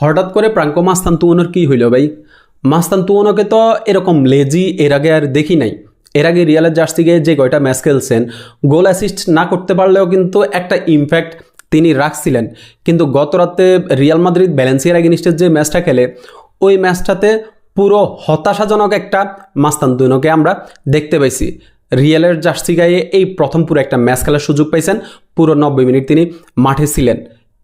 হঠাৎ করে প্রাঙ্ক মাস্তান তুয়নের কী হইল ভাই? মাস্তান তুয়নকে তো এরকম লেজি, এর আগে আর দেখি নাই। এর আগে রিয়ালের জার্সি গিয়ে যে কয়টা ম্যাচ খেলছেন গোল অ্যাসিস্ট না করতে পারলেও কিন্তু একটা ইমপ্যাক্ট তিনি রাখছিলেন। কিন্তু গত রাতে রিয়াল মাদ্রিদ ব্যালেন্সিয়ার এগেনিস্টের যে ম্যাচটা খেলে, ওই ম্যাচটাতে পুরো হতাশাজনক একটা মাস্তান তুয়নকে আমরা দেখতে পাইছি। রিয়ালের জার্সি গায়ে এই প্রথম পুরো একটা ম্যাচ খেলার সুযোগ পাইছেন। পুরো নব্বই মিনিট তিনি মাঠে ছিলেন।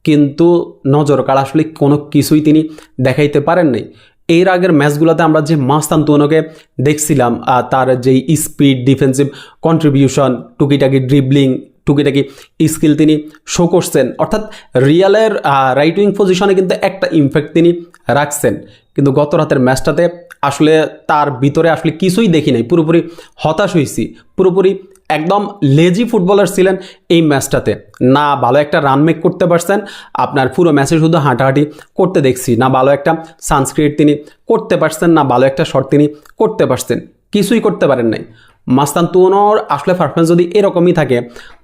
কিন্তু নজর কাড়া আসলে কোনো কিছুই তিনি দেখাইতে পারেন নাই। এর আগের ম্যাচগুলোতে আমরা যে মাস্তান তুনকে দেখছিলাম তার যেই স্পিড, ডিফেন্সিভ কন্ট্রিবিউশন, টুকিটাকি ড্রিবলিং, টুকিটাকি স্কিল তিনি শো করছেন। অর্থাৎ রিয়ালের রাইট উইং পজিশনে কিন্তু একটা ইমপ্যাক্ট তিনি রাখছেন। কিন্তু গত রাতের ম্যাচটাতে আসলে তার ভিতরে আসলে কিছুই দেখি নাই। পুরোপুরি হতাশ হয়েছি পুরোপুরি একদম লেজি ফুটবলার ছিলেন এই ম্যাচটাতে। না ভালো একটা রান মেক করতে পারছেন, আপনার পুরো ম্যাচে শুধু হাঁটাহাঁটি করতে দেখছি, না ভালো একটা সানস্ক্রিট তিনি করতে পারছেন, না ভালো একটা শট তিনি করতে পারছেন। কিছুই করতে পারেন নাই। মাস্তান তুনোর আসলে পারফরমেন্স যদি এরকমই থাকে,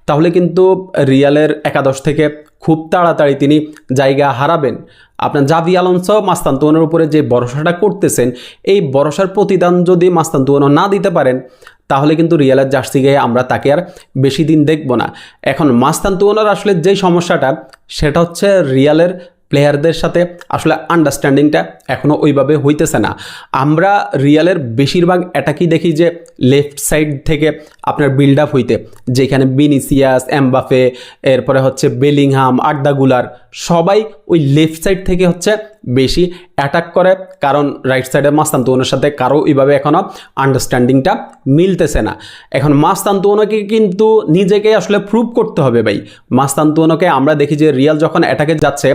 তাহলে কিন্তু রিয়ালের একাদশ থেকে খুব তাড়াতাড়ি তিনি জায়গা হারাবেন। আপনার জাভি আলonso মাস্তান তুনোর উপরে যে ভরসাটা করতেছেন, এই ভরসার প্রতিদান যদি মাস্তান তুনো না দিতে পারেন তাহলে কিন্তু রিয়ালের জার্সি গায়ে আমরা তাকে আর বেশি দিন দেখব না। এখন মাস্তান তুনোর আসলে যেই সমস্যাটা, সেটা হচ্ছে রিয়ালের প্লেয়ারদের সাথে আসলে আন্ডারস্ট্যান্ডিংটা এখনও ওইভাবে হইতেছে না। আমরা রিয়ালের বেশিরভাগ অ্যাটাকই দেখি যে লেফট সাইড থেকে আপনার বিল্ড আপ হইতে, যেখানে বিনিসিয়াস এমবাফে এরপরে হচ্ছে বেলিংহাম আড্ডাগুলার সবাই ওই লেফট সাইড থেকে হচ্ছে বেশি অ্যাটাক করে, কারণ রাইট সাইডে মাস্তান্তুনের সাথে কারও এইভাবে এখনও আন্ডারস্ট্যান্ডিংটা মিলতেছে না। এখন মাস্তান্তুনকে কিন্তু নিজেকে আসলে প্রুভ করতে হবে ভাই। মাস্তান্তুনকে আমরা দেখি যে রিয়াল যখন অ্যাটাকে যাচ্ছে,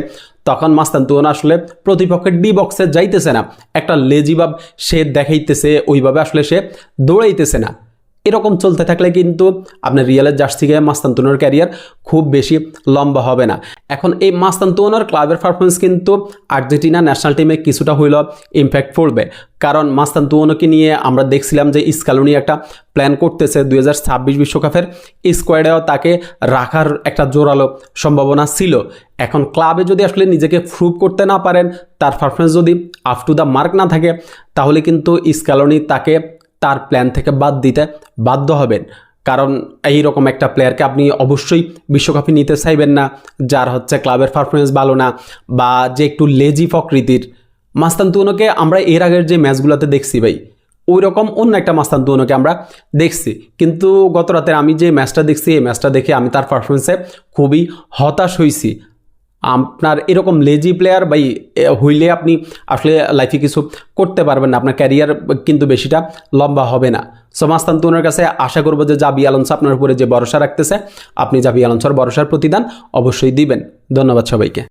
তখন মাস্তান্তুন আসলে প্রতিপক্ষের ডি বক্সে যাইতেছে না। একটা লেজিভাব সে দেখাইতেছে, ওইভাবে আসলে সে দৌড়াইতেছে না। এরকম চলতে থাকলে কিন্তু আপনার রিয়ালের জার্সি গায়ে মাস্তান্তুনের ক্যারিয়ার খুব বেশি লম্বা হবে না। এখন এই মাস্তান্তুনের ক্লাবের পারফরমেন্স কিন্তু আর্জেন্টিনা ন্যাশনাল টিমে কিছুটা হইল ইম্প্যাক্ট পড়বে। কারণ মাস্তান্তুনকে নিয়ে আমরা দেখছিলাম যে স্কালুনি একটা প্ল্যান করতেছে দুই বিশ্বকাপের স্কোয়াডেও তাকে রাখার একটা জোরালো সম্ভাবনা ছিল। এখন ক্লাবে যদি আসলে নিজেকে প্রুভ করতে না পারেন, তার পারফরমেন্স যদি আপ টু দ্য মার্ক না থাকে, তাহলে কিন্তু স্কালনি তাকে তার প্ল্যান থেকে বাদ দিতে বাধ্য হবেন। কারণ এই রকম একটা প্লেয়ারকে আপনি অবশ্যই বিশ্বকাপে নিতে চাইবেন না, যার হচ্ছে ক্লাবের পারফরমেন্স ভালো না বা যে একটু লেজি প্রকৃতির। মাস্তান্তুনকে আমরা এর আগের যে ম্যাচগুলোতে দেখছি ভাই ওই রকম অন্য একটা মাস্তান্তুনকে আমরা দেখছি। কিন্তু গত রাতের আমি যে ম্যাচটা দেখছি, এই ম্যাচটা দেখে আমি তার পারফরমেন্সে খুবই হতাশ হয়েছি আপনার এরকম লেজি প্লেয়ার বাই হইলে আপনি আসলে লাইফে কিছু করতে পারবেন না। আপনার ক্যারিয়ার কিন্তু বেশিটা লম্বা হবে না। সমাজতান্ত ওনার কাছে আশা করব যে জাবি আলন্স আপনার উপরে যে ভরসা রাখতেছে, আপনি জাবি আলন্সর ভরসার প্রতিদান অবশ্যই দিবেন। ধন্যবাদ সবাইকে।